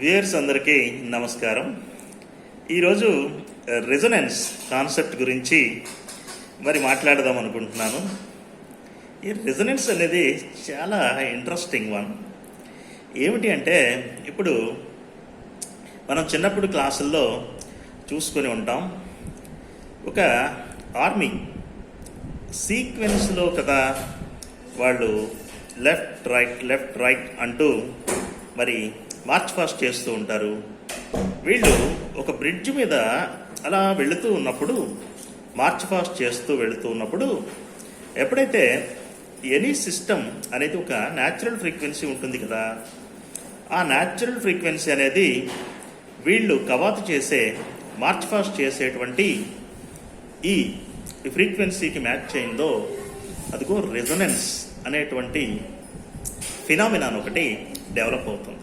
Viewers అందరికీ నమస్కారం. ఈరోజు రెజొనెన్స్ కాన్సెప్ట్ గురించి మరి మాట్లాడదాం అనుకుంటున్నాను. ఈ రెజొనెన్స్ అనేది చాలా ఇంట్రెస్టింగ్ వన్. ఏమిటి అంటే ఇప్పుడు మనం చిన్నప్పుడు క్లాసుల్లో చూసుకొని ఉంటాం. ఒక ఆర్మీ సీక్వెన్స్లో కదా వాళ్ళు లెఫ్ట్ రైట్ లెఫ్ట్ రైట్ అంటూ మరి మార్చ్ ఫాస్ట్ చేస్తూ ఉంటారు. వీళ్ళు ఒక బ్రిడ్జ్ మీద అలా వెళుతూ ఉన్నప్పుడు మార్చ్ ఫాస్ట్ చేస్తూ వెళుతూ ఉన్నప్పుడు ఎప్పుడైతే ఎనీ సిస్టమ్ అనేది ఒక న్యాచురల్ ఫ్రీక్వెన్సీ ఉంటుంది కదా ఆ న్యాచురల్ ఫ్రీక్వెన్సీ అనేది వీళ్ళు కవాతు చేసే మార్చ్ ఫాస్ట్ చేసేటువంటి ఈ ఫ్రీక్వెన్సీకి మ్యాచ్ అయిందో అదిగో రెజొనెన్స్ అనేటువంటి ఫినామినాన్ ఒకటి డెవలప్ అవుతుంది.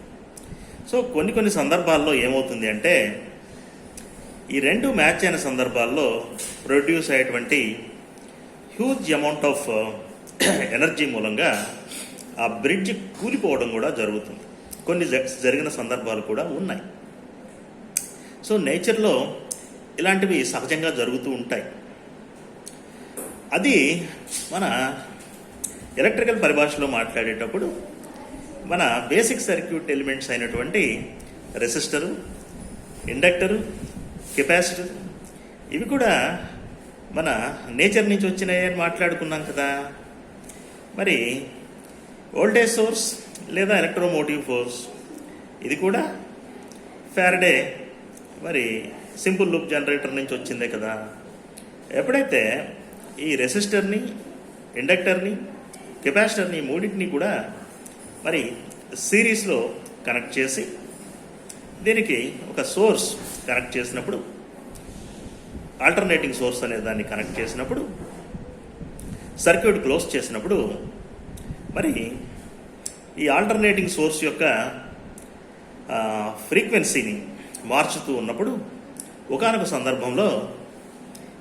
సో కొన్ని కొన్ని సందర్భాల్లో ఏమవుతుంది అంటే ఈ రెండు మ్యాచ్ అయిన సందర్భాల్లో ప్రొడ్యూస్ అయ్యేటువంటి హ్యూజ్ అమౌంట్ ఆఫ్ ఎనర్జీ మూలంగా ఆ బ్రిడ్జ్ కూలిపోవడం కూడా జరుగుతుంది. కొన్ని జ- జరిగిన సందర్భాలు కూడా ఉన్నాయి. సో నేచర్లో ఇలాంటివి సహజంగా జరుగుతూ ఉంటాయి. అది మన ఎలక్ట్రికల్ పరిభాషలో మాట్లాడేటప్పుడు మన బేసిక్ సర్క్యూట్ ఎలిమెంట్స్ అయినటువంటి రెసిస్టరు ఇండక్టరు కెపాసిటర్ ఇవి కూడా మన నేచర్ నుంచి వచ్చినాయి అని మాట్లాడుకున్నాం కదా. మరి వోల్టేజ్ సోర్స్ లేదా ఎలక్ట్రోమోటివ్ ఫోర్స్ ఇది కూడా ఫ్యారడే మరి సింపుల్ లూప్ జనరేటర్ నుంచి వచ్చిందే కదా. ఎప్పుడైతే ఈ రెసిస్టర్ని ఇండక్టర్ని కెపాసిటర్ని మూడింటిని కూడా మరి సిరీస్లో కనెక్ట్ చేసి దీనికి ఒక సోర్స్ కనెక్ట్ చేసినప్పుడు ఆల్టర్నేటింగ్ సోర్స్ అనే దాన్ని కనెక్ట్ చేసినప్పుడు సర్క్యూట్ క్లోజ్ చేసినప్పుడు మరి ఈ ఆల్టర్నేటింగ్ సోర్స్ యొక్క ఫ్రీక్వెన్సీని మార్చుతూ ఉన్నప్పుడు ఒకానొక సందర్భంలో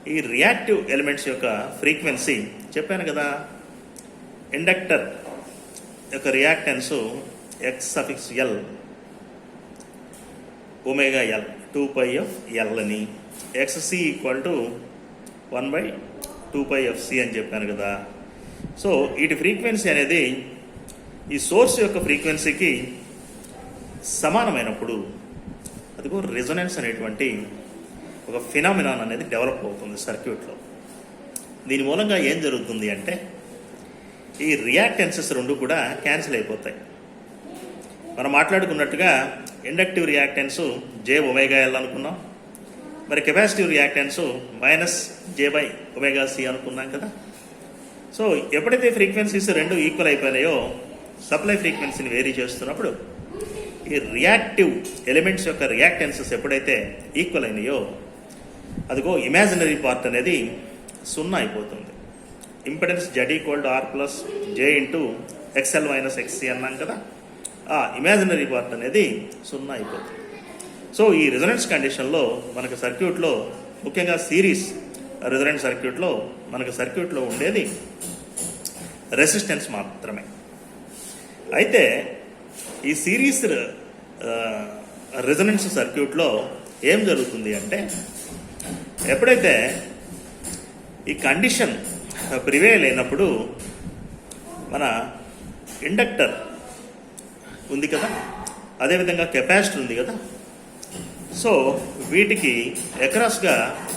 ఈ రియాక్టివ్ ఎలిమెంట్స్ యొక్క ఫ్రీక్వెన్సీ చెప్పాను కదా ఇండక్టర్ యొక్క reactance X suffix L omega L two pi F L అని. XC equal to one by two pi FC అని చెప్పాను కదా. సో వీటి ఫ్రీక్వెన్సీ అనేది ఈ సోర్స్ యొక్క ఫ్రీక్వెన్సీకి సమానమైనప్పుడు అదిగో రెజొనెన్స్ అనేటువంటి ఒక ఫినామినాన్ అనేది డెవలప్ అవుతుంది సర్క్యూట్లో దీని మూలంగా ఏం జరుగుతుంది అంటే ఈ రియాక్టెన్సెస్ రెండు కూడా క్యాన్సిల్ అయిపోతాయి. మనం మాట్లాడుకున్నట్టుగా inductive reactance J omega L అనుకున్నాం. మరి capacitive reactance minus J by omega C అనుకున్నాం కదా. సో ఎప్పుడైతే ఫ్రీక్వెన్సీస్ రెండు ఈక్వల్ అయిపోయినాయో సప్లై ఫ్రీక్వెన్సీని వేరీ చేస్తున్నప్పుడు ఈ రియాక్టివ్ ఎలిమెంట్స్ యొక్క రియాక్టెన్సెస్ ఎప్పుడైతే ఈక్వల్ అయినాయో అదిగో ఇమాజినరీ పార్ట్ అనేది సున్నా అయిపోతుంది. Impedance Z equal to R plus J into XL minus XC అన్నాం కదా. ఆ ఇమాజినరీ పార్ట్ అనేది సున్నా అయిపోతుంది. సో ఈ రిజనెన్స్ కండిషన్లో మనకు సర్క్యూట్లో ముఖ్యంగా సిరీస్ రిజనెంట్ సర్క్యూట్లో మనకు సర్క్యూట్లో ఉండేది రెసిస్టెన్స్ మాత్రమే. అయితే ఈ సిరీస్ రెజనెన్స్ సర్క్యూట్లో ఏం జరుగుతుంది అంటే ఎప్పుడైతే ఈ కండిషన్ ప్రివేల్ అయినప్పుడు మన ఇండక్టర్ ఉంది కదా? అదేవిధంగా కెపాసిటర్ ఉంది కదా? సో వీటికి ఎక్రాస్గా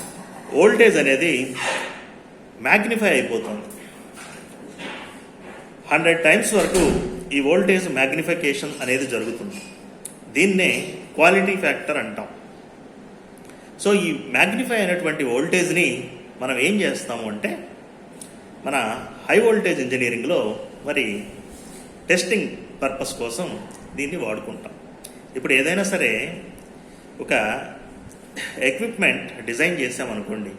ఓల్టేజ్ అనేది మ్యాగ్నిఫై అయిపోతుంది. హండ్రెడ్ టైమ్స్ వరకు ఈ వోల్టేజ్ మ్యాగ్నిఫికేషన్ అనేది జరుగుతుంది. దీన్నే క్వాలిటీ ఫ్యాక్టర్ అంటాం. సో ఈ మ్యాగ్నిఫై అయినటువంటి వోల్టేజ్ని మనం ఏం చేస్తాము అంటే మన హై వోల్టేజ్ ఇంజనీరింగ్లో మరి టెస్టింగ్ పర్పస్ కోసం దీన్ని వాడుకుంటాం. ఇప్పుడు ఏదైనా సరే ఒక ఎక్విప్మెంట్ డిజైన్ చేసామనుకోండి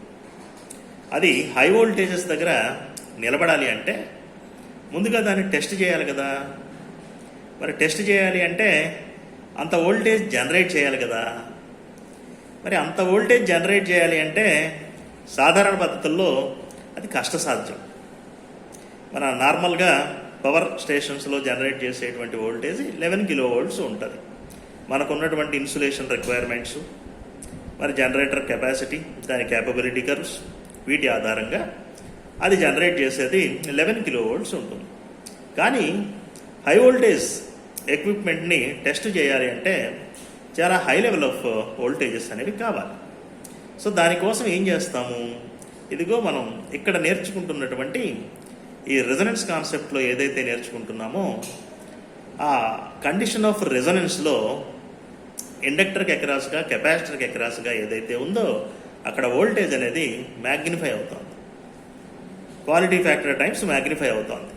అది హై వోల్టేజెస్ దగ్గర నిలబడాలి అంటే ముందుగా దాన్ని టెస్ట్ చేయాలి కదా. మరి టెస్ట్ చేయాలి అంటే అంత వోల్టేజ్ జనరేట్ చేయాలి కదా. మరి అంత వోల్టేజ్ జనరేట్ చేయాలి అంటే సాధారణ పద్ధతుల్లో అది కష్టసాధ్యం. మన నార్మల్గా పవర్ స్టేషన్స్లో జనరేట్ చేసేటువంటి వోల్టేజ్ లెవెన్ కిలో వోల్ట్స్ ఉంటుంది. మనకు ఉన్నటువంటి ఇన్సులేషన్ రిక్వైర్మెంట్స్ మరి జనరేటర్ కెపాసిటీ దాని క్యాపబిలిటీ కర్వ్స్ వీటి ఆధారంగా అది జనరేట్ చేసేది లెవెన్ కిలో వోల్ట్స్ ఉంటుంది. కానీ హై వోల్టేజ్ ఎక్విప్మెంట్ని టెస్ట్ చేయాలి అంటే చాలా హై లెవెల్ ఆఫ్ వోల్టేజెస్ అనేవి కావాలి. సో దానికోసం ఏం చేస్తాము? ఇదిగో మనం ఇక్కడ నేర్చుకుంటున్నటువంటి ఈ రెజనెన్స్ కాన్సెప్ట్లో ఏదైతే నేర్చుకుంటున్నామో ఆ కండిషన్ ఆఫ్ రెజనెన్స్లో ఇండక్టర్కి ఎకరాస్గా కెపాసిటర్కి ఎకరాస్గా ఏదైతే ఉందో అక్కడ వోల్టేజ్ అనేది మ్యాగ్నిఫై అవుతుంది. క్వాలిటీ ఫ్యాక్టర్ టైమ్స్ మ్యాగ్నిఫై అవుతుంది.